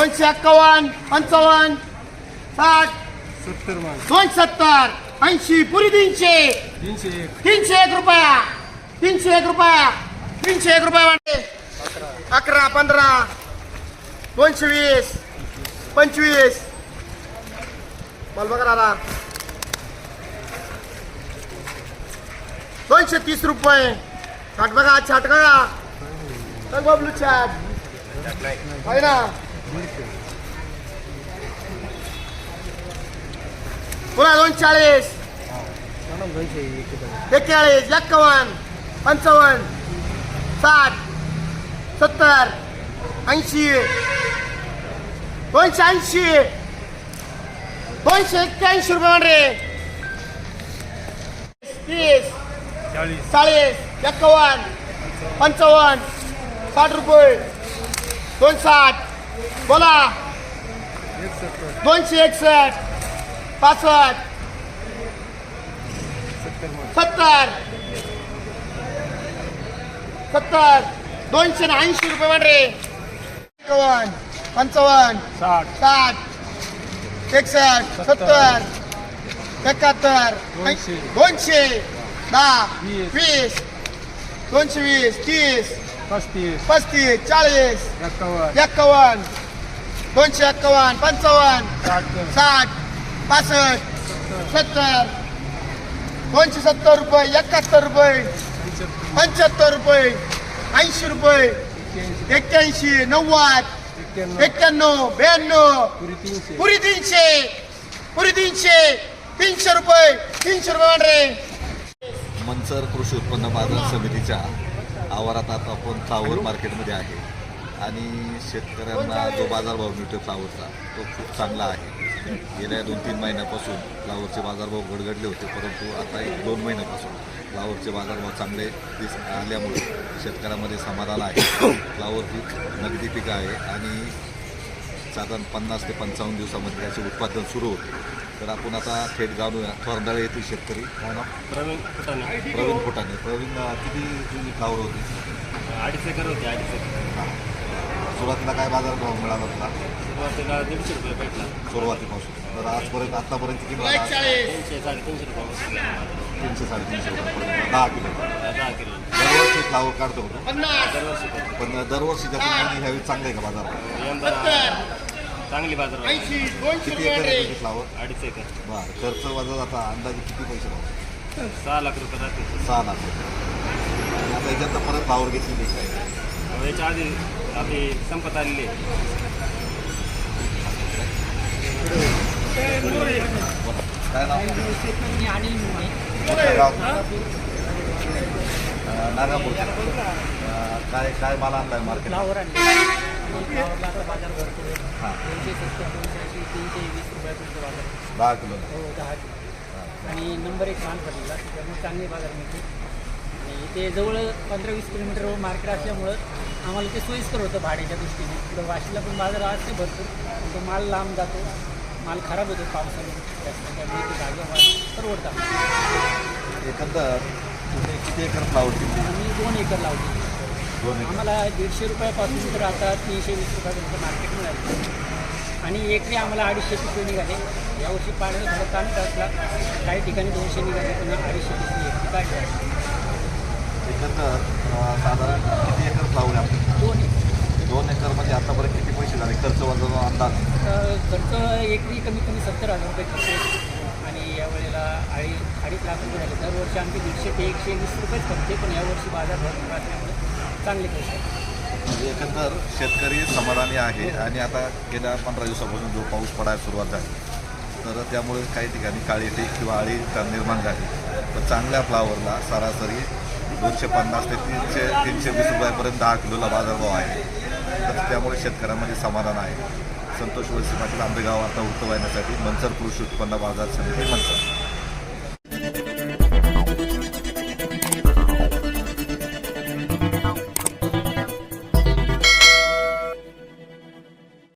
दोनशे एक्कावन्न पंचावन्न साठ सत्तर माल दोनशे सत्तर ऐंशी पुरी तीनशे. तीनशे एक. तीनशे एक रुपया. तीनशे एक रुपया. तीनशे एक रुपया वाटते अकरा पंधरा दोनशे वीस पंचवीस. बोल बघा दादा. दोनशे तीस रुपये. छाट बघा छाट बघा बबलू छाट. आहे ना? पुन्हा दोन चाळीस. एक्केचाळीस एक्कावन्न पंचावन्न साठ सत्तर ऐंशी दोनशे ऐंशी दोनशे एक्क्याऐंशी रुपये म्हण रे तीस चाळीस. चाळीस एक्कावन्न पंचावन्न साठ रुपये दोन साठ. बोला. दोनशे एकसष्ट पासष्ट सत्तर. सत्तर. दोनशे ना ऐंशी रुपये रे एकावन्न पंचावन्न साठ. साठ एकसष्ट सत्तर. एकाहत्तर दोनशे. दहा वीस. वीस दोनशे वीस तीस पस्तीस. पस्तीस चाळीस. एक्कावन्न. एक्कावन्न. दोनशे एक्कावन्न पंचावन्न. साठ. पासष्ट. सत्तर. दोनशे सत्तर रुपये एकाहत्तर रुपये. पंच्याहत्तर. रुपये. ऐंशी रुपये. एक्क्याऐंशी. नव्वद. एक्क्याण्णव. ब्याण्णव. पुरी तीनशे. पुरी तीनशे. तीनशे. रुपये. तीनशे रुपये मनसर कृषी उत्पन्न बाजार समितीच्या आवारात आता आपण फ्लावर मार्केटमध्ये आहे. आणि शेतकऱ्यांना जो बाजारभाव मिळतो फ्लावरचा तो खूप चांगला आहे. गेल्या दोन तीन महिन्यापासून फ्लावरचे बाजारभाव गडगडले होते परंतु आता एक दोन महिन्यापासून फ्लावरचे बाजारभाव चांगले दिस आल्यामुळे शेतकऱ्यामध्ये समाधान आहे. फ्लावर पीक नगदी पीक आहे आणि साधारण पन्नास ते पंचावन्न दिवसामध्ये त्याचे उत्पादन सुरू होते. तर आपण आता थेट जाणूया. थोरंदाळे येथील शेतकरी. काय नाव? प्रवीण फुटाणे. प्रवीण फुटाणे. प्रवीण अं, किती तुझी फ्लावर होती? अडीच एकर होते अडीच एकर. सुरुवातीला काय बाजार भाव मिळाला तुला सुरुवातीला दीडशे रुपये भेटला. सुरुवातीपासून. तर आजपर्यंत आतापर्यंत किती मिळाला तीनशे साडेतीनशे रुपये बसले. तीनशे साडेतीनशे रुपये दहा किलो. दहा किलो. दरवर्षी फ्लावर काढतो होतो दरवर्षी. पण दरवर्षी त्यातून ह्यावेळी चांगलं आहे का बाजार यंदा चांगली बाजार किती एकर आहे तुझी फ्लावर अडीच एकर. बरं खर्च वजा जाता अंदाजे किती पैसे राहतो सहा लाख रुपये राहते सहा लाख रुपये. आणि आता याच्यात परत फ्लावर घेतलेली आहे काय? याच्या आधी आपली संपत आलेली आहे. काय नाव? कुठलं गाव? अं, नागापूर. अं, काय काय माल आणलाय मार्केट फ्लावर आणले. फ्लावरला आता बाजार भरपूर आहे. हां. दोनशे सत्तर दोनशे ऐंशी तीनशे वीस रुपयापर्यंत बाजार आहे. दहा किलो. हो. दहा किलो आणि नंबर एक माल पडलेला त्यामुळे चांगली बाजार मिळते. आणि इथे जवळ पंधरा वीस किलोमीटरवर मार्केट असल्यामुळं आम्हाला ते सोयीस्कर होतं भाड्याच्या दृष्टीने. इकडं वाशीला पण बाजार असते भरपूर. पण तो माल लांब जातो. माल खराब होतो पावसाने जास्त त्यामुळे ते जागेवर परवडतात. एकंदर तुम्ही किती एकर फ्लावर आम्ही दोन एकर एकर आम्हाला दीडशे रुपयापासून तर आता तीनशे वीस रुपयापर्यंत मार्केट मिळालं. आणि एकरी आम्हाला अडीचशे पिशवी निघाले. यावर्षी पाण्याचा थोडा कमी असला. काही ठिकाणी दोनशे निघाले पुन्हा अडीचशे पिशवी एकरी काढली एकंदर अं, साधारण किती एकर? दोन एकर. दोन एकरमध्ये आतापर्यंत किती पैसे झाले? खर्च वजा अंदाज? खर्च एकरी कमीत कमी सत्तर हजार रुपये खर्च यावेळेला अडीच लाख रुपये झाले. दरवर्षी आमचे दीडशे ते एकशे वीस रुपयेच आहे पण यावर्षी बाजार भरपूर असल्यामुळे चांगले पैसे म्हणजे एकंदर शेतकरी समाधानी आहे आणि आता गेल्या पंधरा दिवसापासून जो पाऊस पडायला सुरुवात झाली तर त्यामुळे काही ठिकाणी काळी टीक किंवा आळी निर्माण झाली. तर चांगल्या फ्लावरला सरासरी दोनशे पन्नास ते तीनशे तीनशे वीस रुपयापर्यंत दहा किलोला बाजारभाव आहे. तर त्यामुळे शेतकऱ्यांमध्ये समाधान आहे. संतोष वळसे पाटील आंबेगाव आता वृत्तवाहिन्यासाठी मनसर कृषी उत्पन्न बाजार समिती मनसर.